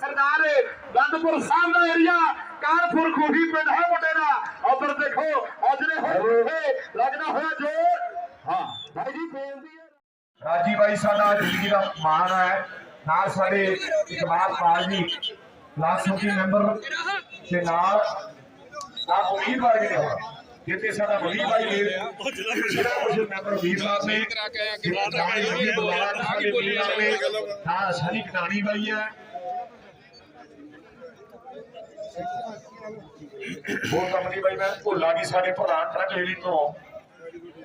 ਸਰਦਾਰ ਗੰਦਪੁਰ ਸਾਹਿਬ ਦਾ area Kanpur ਖੂਹੀ ਪਿੰਡ ਹੈ ਮੁੰਡੇ ਦਾ। ਉਧਰ ਦੇਖੋ ਅਜਰੇ ਹੋਏ ਹੋਏ ਲੱਗਦਾ ਹੋਇਆ ਜੋਰ। ਹਾਂ। ਭਾਈ ਜੀ ਬੇਨਤੀ ਹੈ। ਰਾਜੀ ਬਾਈ ਸਾਡਾ ਜ਼ਿੰਦਗੀ ਦਾ ਮਾਣ ਹੈ। ਨਾਲ ਸਾਡੇ ਇਕਬਾਲ ਪਾਲ ਜੀ ਲਾਸਮਤੀ ਮੈਂਬਰ ਤੇ ਨਾਲ ਆ ਵੀਰ ਵਰਗੇ ਨੇ ਹੁਣ। ਜਿੱਤੇ ਸਾਡਾ ਵੀਰ ਬਾਈ ਨੇ ਜਿਹੜਾ ਕੁਝ ਮੈਂਬਰ ਵੀਰ ਸਾਹਿਬ ਨੇ ਨਾਲ ਜੀ ਦੁਆਰਾ ਸਾਡੇ ਵੀਰ ਨੇ ਨਾਲ ਸਾਡੀ ਕਟਾਣੀ ਬਾਈ ਹੈ। ਬਹੁਤ ਕੰਪਨੀ ਬਾਈ, ਮੈਂ ਭੁੱਲਾ ਜੀ ਸਾਡੇ ਪ੍ਰਧਾਨ ਟਰੱਕ ਏਰੀ ਤੋਂ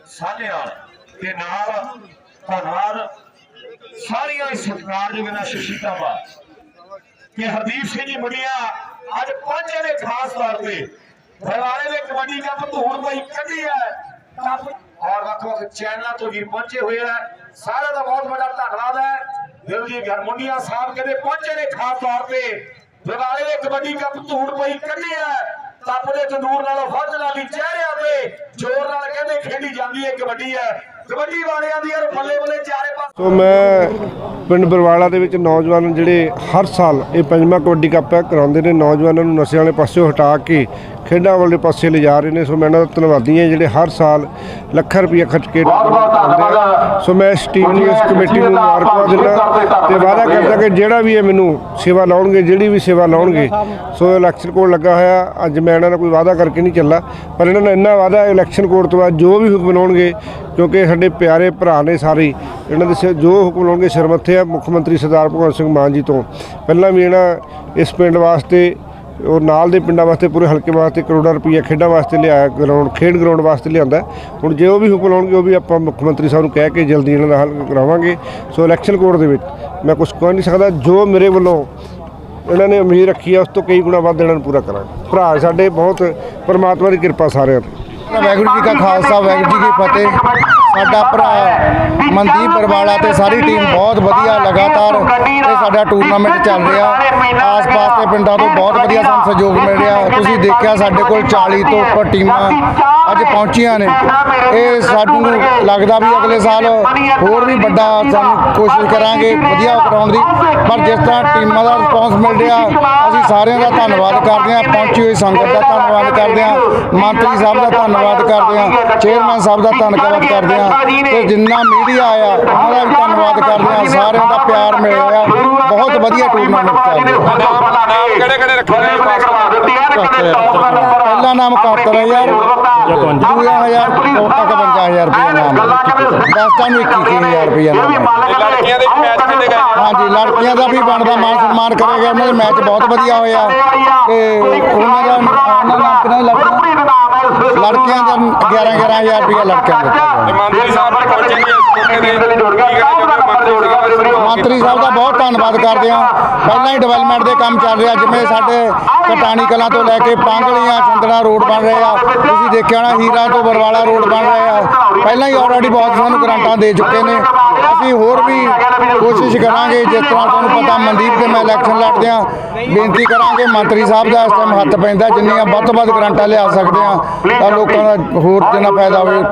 ਸਾਡੇ ਤੇ ਨਾਲ ਧੰਨਵਾਦ ਸਾਰੀਆਂ ਹੀ ਸਤਿਕਾਰਯੋਗ ਇਹਨਾਂ ਸ਼ਖਸੀਅਤਾਂ ਕਿ ਹਰਦੀਪ ਸਿੰਘ ਜੀ ਮੁੰਡਿਆ, ਅੱਜ ਪਹੁੰਚੇ ਨੇ ਖਾਸ ਤੌਰ ਤੇ ਫਰਵਾਰੇ ਦੇ ਕਬੱਡੀ ਕੱਪ ਧੂੜ ਪਈ ਕੱਢੀ ਹੈ। ਔਰ ਵੱਖ ਵੱਖ ਚੈਨਲਾਂ ਤੋਂ ਵੀ ਪਹੁੰਚੇ ਹੋਏ ਹੈ ਸਾਰਿਆਂ ਦਾ ਬਹੁਤ ਵੱਡਾ ਧੰਨਵਾਦ ਹੈ। ਦਿਲ ਦੀ ਗਰਮੁੰਡੀਆਂ ਸਾਹਿਬ ਕਹਿੰਦੇ ਪਹੁੰਚੇ ਨੇ ਖਾਸ ਤੌਰ ਤੇ ਫਰਵਾਰੇ ਦੇ ਕਬੱਡੀ ਕੱਪ ਧੂੜ ਪਈ ਕੱਢੀ ਕੱਪ ਦੇ ਤੰਦੂਰ ਨਾਲੋਂ ਵੱਧ ਲਾਲੀ ਚਿਹਰਿਆਂ ਤੇ ਜ਼ੋਰ ਨਾਲ ਕਹਿੰਦੇ ਖੇਡੀ ਜਾਂਦੀ ਹੈ ਕਬੱਡੀ ਹੈ। ਕਬੱਡੀ ਵਾਲਿਆਂ ਦੀ ਯਾਰ ਬੱਲੇ ਬੱਲੇ ਚਾਰੇ ਪਾਸੇ ਸੋ ਮੈਂ ਪਿੰਡ ਬਰਵਾਲਾ ਦੇ ਵਿੱਚ ਨੌਜਵਾਨ ਜਿਹੜੇ ਹਰ ਸਾਲ ਇਹ ਪੰਜਵਾਂ ਕਬੱਡੀ ਕੱਪ ਹੈ, ਕਰਾਉਂਦੇ ਨੇ। ਨੌਜਵਾਨਾਂ ਨੂੰ ਨਸ਼ੇ ਵਾਲੇ ਪਾਸਿਓਂ ਹਟਾ ਕੇ ਖੇਡਾਂ ਵਾਲੇ ਪਾਸੇ ਲਿਜਾ ਰਹੇ ਨੇ। ਸੋ ਮੈਂ ਇਹਨਾਂ ਦਾ ਧੰਨਵਾਦੀ ਹਾਂ ਜਿਹੜੇ ਹਰ ਸਾਲ ਲੱਖਾਂ ਰੁਪਏ ਖਰਚ ਕੇ ਆਉਂਦੇ ਆ। ਸੋ ਮੈਂ ਇਸ ਟੀਮ ਨੂੰ ਇਸ ਕਮੇਟੀ ਨੂੰ ਮੁਬਾਰਕਬਾਦ ਦਿੰਦਾ ਤੇ ਵਾਅਦਾ ਕਰਦਾ। ਕਿ ਜਿਹੜਾ ਵੀ ਇਹ ਮੈਨੂੰ ਸੇਵਾ ਲਾਉਣਗੇ ਜਿਹੜੀ ਵੀ ਸੇਵਾ ਲਾਉਣਗੇ ਸੋ ਇਲੈਕਸ਼ਨ ਕੋਡ ਲੱਗਾ ਹੋਇਆ। ਅੱਜ ਮੈਂ ਇਹਨਾਂ ਨਾਲ ਕੋਈ ਵਾਅਦਾ ਕਰਕੇ ਨਹੀਂ ਚੱਲਾ ਪਰ ਇਹਨਾਂ ਨੇ ਇੰਨਾ ਵਾਅਦਾ ਇਲੈਕਸ਼ਨ ਕੋਡ ਤੋਂ ਬਾਅਦ ਜੋ ਵੀ ਹੁਕਮ ਲਾਉਣਗੇ ਕਿਉਂਕਿ ਸਾਡੇ ਪਿਆਰੇ ਭਰਾ ਨੇ ਸਾਰੇ ਇਹਨਾਂ ਦੇ ਸਿਰ- ਜੋ ਹੁਕਮ ਲਾਉਣਗੇ ਸਿਰਮੱਥੇ ਆ ਮੁੱਖ ਮੰਤਰੀ ਸਰਦਾਰ ਭਗਵੰਤ ਸਿੰਘ ਮਾਨ ਜੀ ਤੋਂ। ਪਹਿਲਾਂ ਵੀ ਇਹਨਾਂ ਇਸ ਪਿੰਡ ਵਾਸਤੇ ਔਰ ਨਾਲ ਦੇ ਪਿੰਡਾਂ ਵਾਸਤੇ ਪੂਰੇ ਹਲਕੇ ਵਾਸਤੇ ਕਰੋੜਾਂ ਰੁਪਈਆ ਖੇਡਾਂ ਵਾਸਤੇ ਲਿਆਇਆ ਗਰਾਊਂਡ ਖੇਡ ਗਰਾਊਂਡ ਵਾਸਤੇ ਲਿਆਂਦਾ ਹੁਣ ਜੇ ਉਹ ਵੀ ਹੁਕਮ ਲਾਉਣਗੇ, ਉਹ ਵੀ ਆਪਾਂ ਮੁੱਖ ਮੰਤਰੀ ਸਾਹਿਬ ਨੂੰ ਕਹਿ ਕੇ ਜਲਦੀ ਇਹਨਾਂ ਦਾ ਹੱਲ ਕਰਾਵਾਂਗੇ। ਸੋ ਇਲੈਕਸ਼ਨ ਕੋਡ ਦੇ ਵਿੱਚ ਮੈਂ ਕੁਝ ਕਹਿ ਨਹੀਂ ਸਕਦਾ। ਜੋ ਮੇਰੇ ਵੱਲੋਂ ਇਹਨਾਂ ਨੇ ਉਮੀਦ ਰੱਖੀ ਹੈ ਉਸ ਤੋਂ ਕਈ ਗੁਣਾ ਵੱਧ ਇਹਨਾਂ ਨੂੰ ਪੂਰਾ ਕਰਾਂਗੇ। ਭਰਾ, ਸਾਡੇ ਬਹੁਤ ਪਰਮਾਤਮਾ ਦੀ ਕਿਰਪਾ ਸਾਰਿਆਂ ਤੇ। ਵਾਹਿਗੁਰੂ ਜੀ ਕਾ ਖਾਲਸਾ, ਵਾਹਿਗੁਰੂ ਜੀ ਕੀ ਫਤਿਹ। ਸਾਡਾ ਭਰਾ ਮਨਦੀਪ ਬਰਵਾਲਾ ਤੇ ਸਾਰੀ ਟੀਮ ਬਹੁਤ ਵਧੀਆ, ਲਗਾਤਾਰ ਇਹ ਸਾਡਾ ਟੂਰਨਾਮੈਂਟ ਚੱਲ ਰਿਹਾ। ਆਸ-ਪਾਸ ਦੇ ਪਿੰਡਾਂ ਤੋਂ ਬਹੁਤ ਵਧੀਆ ਸਾਨੂੰ ਸਹਿਯੋਗ ਮਿਲ ਰਿਹਾ। ਤੁਸੀਂ ਦੇਖਿਆ ਸਾਡੇ ਕੋਲ 40 ਤੋਂ ਉੱਪਰ ਟੀਮਾਂ ਅੱਜ ਪਹੁੰਚੀਆਂ ਨੇ। ਇਹ ਸਾਨੂੰ ਲੱਗਦਾ ਵੀ ਅਗਲੇ ਸਾਲ ਹੋਰ ਵੀ ਵੱਡਾ ਸਾਨੂੰ ਕੋਸ਼ਿਸ਼ ਕਰਾਂਗੇ, ਵਧੀਆ ਕਰਾਉਣ ਦੀ। ਪਰ ਜਿਸ ਤਰ੍ਹਾਂ ਟੀਮਾਂ ਦਾ ਰਿਸਪੌਂਸ ਮਿਲ ਰਿਹਾ, ਅਸੀਂ ਸਾਰਿਆਂ ਦਾ ਧੰਨਵਾਦ ਕਰਦੇ ਹਾਂ। ਪਹੁੰਚੀ ਹੋਈ ਸੰਗਤ ਦਾ ਧੰਨਵਾਦ ਕਰਦੇ ਹਾਂ। ਮੰਤਰੀ ਸਾਹਿਬ ਦਾ ਧੰਨਵਾਦ ਕਰਦੇ ਹਾਂ ਚੇਅਰਮੈਨ ਸਾਹਿਬ ਦਾ ਧੰਨਵਾਦ ਕਰਦੇ ਹਾਂ ਤੇ ਜਿੰਨਾ ਮੀਡੀਆ ਆਇਆ ਉਹਨਾਂ ਦਾ ਵੀ ਧੰਨਵਾਦ ਕਰਦੇ ਹਾਂ ਸਾਰਿਆਂ ਦਾ ਪਿਆਰ ਮਿਲ ਰਿਹਾ ਬਹੁਤ ਵਧੀਆ ਟੂਰਨਾਮੈਂਟ ਚੱਲ ਰਿਹਾ ਕਿਹੜੇ ਕਿਹੜੇ ਰੱਖੇ ਪਹਿਲਾ ਨਾਮ 71000 ਦੂਜਾ ਹਜ਼ਾਰ 51000 ਰੁਪਏ ਨਾਮ ਦਸਤਾਂ ਨੂੰ 21000 ਰੁਪਏ ਨਾਮ ਲੜਕੀਆਂ ਦੇ ਵੀ ਮੈਚ ਖੇਡੇ ਗਏ ਹਾਂਜੀ ਲੜਕੀਆਂ ਦਾ ਵੀ ਬਣਦਾ ਮਾਨ ਸਨਮਾਨ ਕਰਿਆ ਗਿਆ ਉਹਨਾਂ ਦੇ ਮੈਚ ਬਹੁਤ ਵਧੀਆ ਹੋਇਆ ਤੇ ਉਹਨਾਂ ਦਾ ਉਹਨਾਂ ਦਾ ਲੜਕੀਆਂ ਦਾ 11 11000 ਰੁਪਏ ਲੜਕਿਆਂ ਦਾ ਮੰਤਰੀ ਸਾਹਿਬ ਪਹੁੰਚੇ ਨੇ ਇਸ ਮੌਕੇ ਦੇ ਮੰਤਰੀ ਸਾਹਿਬ ਦਾ ਬਹੁਤ ਧੰਨਵਾਦ ਕਰਦੇ ਹਾਂ। ਪਹਿਲਾਂ ਹੀ ਡਿਵੈਲਪਮੈਂਟ ਦੇ ਕੰਮ ਚੱਲ ਰਿਹਾ ਜਿਵੇਂ ਸਾਡੇ ਕਟਾਣੀ ਕਲਾਂ ਤੋਂ ਲੈ ਕੇ ਪਾਂਗਲੀਆਂ ਚੰਦੜਾ ਰੋਡ ਬਣ ਰਹੇ ਆ। ਤੁਸੀਂ ਦੇਖਿਆ ਹੋਣਾ, ਹੀਰਾ ਤੋਂ ਬਰਵਾਲਾ ਰੋਡ ਬਣ ਰਿਹਾ ਆ। ਪਹਿਲਾਂ ਹੀ ਆਲਰੇਡੀ ਬਹੁਤ ਸਾਨੂੰ ਗ੍ਰਾਂਟਾਂ ਦੇ ਚੁੱਕੇ ਨੇ। ਅਸੀਂ ਹੋਰ ਵੀ ਕੋਸ਼ਿਸ਼ ਕਰਾਂਗੇ, ਜਿਸ ਤਰ੍ਹਾਂ ਤੁਹਾਨੂੰ ਪਤਾ ਮਨਦੀਪ ਦੇ ਮੈਂ ਇਲੈਕਸ਼ਨ ਲੜਦੇ ਆ। ਬੇਨਤੀ ਕਰਾਂਗੇ, ਮੰਤਰੀ ਸਾਹਿਬ ਦਾ ਇਸ ਟਾਈਮ ਹੱਥ ਪੈਂਦਾ, ਜਿੰਨੀਆਂ ਵੱਧ ਤੋਂ ਵੱਧ ਗ੍ਰਾਂਟਾਂ ਲਿਆ ਸਕਦੇ ਆ, ਤਾਂ ਲੋਕਾਂ ਦਾ ਹੋਰ ਜਿੰਨਾ ਫਾਇਦਾ ਹੋਵੇ।